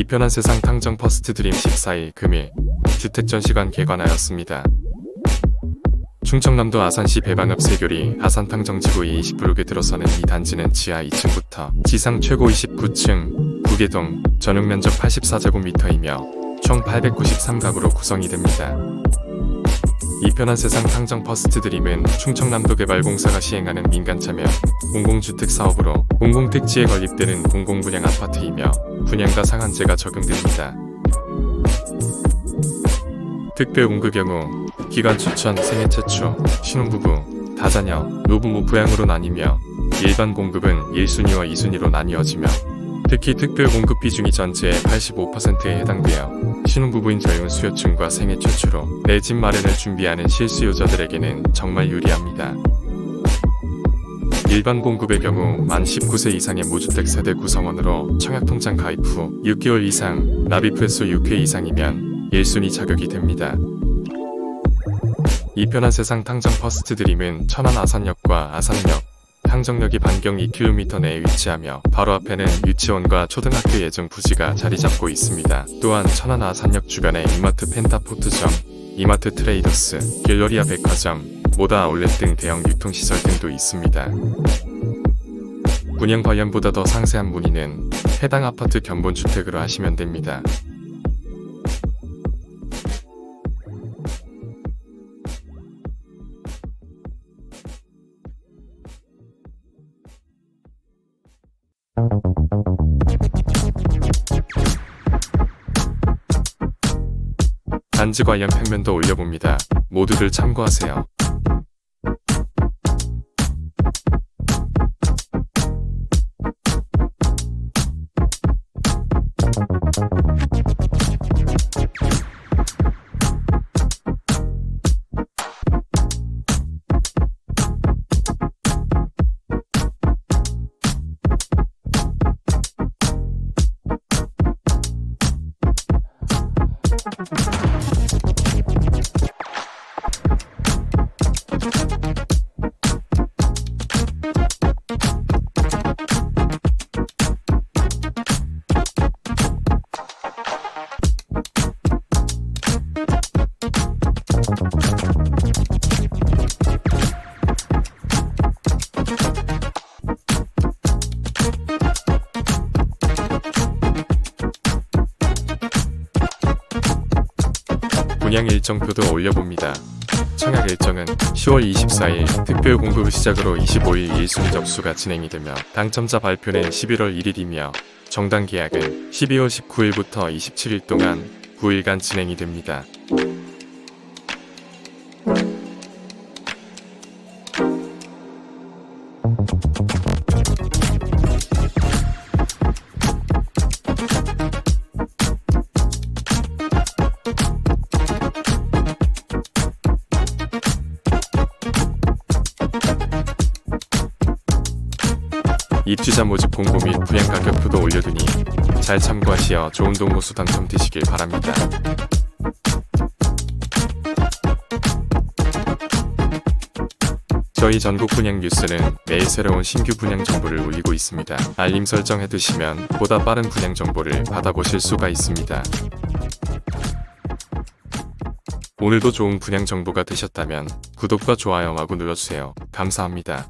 이 편한 세상 탕정 퍼스트 드림 14일 금일 주택 전시관 개관하였습니다. 충청남도 아산시 배방읍 세교리 아산 탕정지구 20블록에 들어서는 이 단지는 지하 2층부터 지상 최고 29층, 구계동, 전용 면적 84제곱미터이며 총 893가구로 구성이 됩니다. 이 편한 세상 탕정 퍼스트 드림은 충청남도 개발공사가 시행하는 민간 참여 공공주택 사업으로 공공택지에 건립되는 공공분양 아파트이며 분양가 상한제가 적용됩니다. 특별 공급 경우 기간 추천, 생애 최초, 신혼부부, 다자녀, 노부모 부양으로 나뉘며 일반 공급은 1순위와 2순위로 나뉘어지며 특히 특별 공급 비중이 전체의 85%에 해당되어 신혼부부인 젊은 수요층과 생애 최초로 내 집 마련을 준비하는 실수요자들에게는 정말 유리합니다. 일반 공급의 경우 만 19세 이상의 무주택 세대 구성원으로 청약통장 가입 후 6개월 이상 납입 횟수 6회 이상이면 1순위 자격이 됩니다. 이 편한 세상 탕정 퍼스트 드림은 천안 아산역과 아산역, 탕정역이 반경 2km 내에 위치하며 바로 앞에는 유치원과 초등학교 예정 부지가 자리 잡고 있습니다. 또한 천안 아산역 주변에 이마트 펜타포트점, 이마트 트레이더스, 갤러리아 백화점, 모다 아울렛 등 대형 유통시설 등도 있습니다. 분양 관련보다 더 상세한 문의는 해당 아파트 견본주택으로 하시면 됩니다. 단지 관련 평면도 올려봅니다. 모두들 참고하세요. 분양 일정표도 올려봅니다. 청약 일정은 10월 24일 특별 공급을 시작으로 25일 1순위 접수가 진행이 되며 당첨자 발표는 11월 1일이며 정당 계약은 12월 19일부터 27일 동안 9일간 진행이 됩니다. 입주자 모집 공고 및 분양 가격표도 올려두니 잘 참고하시어 좋은 동호수 당첨되시길 바랍니다. 저희 전국 분양 뉴스는 매일 새로운 신규 분양 정보를 올리고 있습니다. 알림 설정해 두시면 보다 빠른 분양 정보를 받아보실 수가 있습니다. 오늘도 좋은 분양 정보가 되셨다면 구독과 좋아요 마구 눌러주세요. 감사합니다.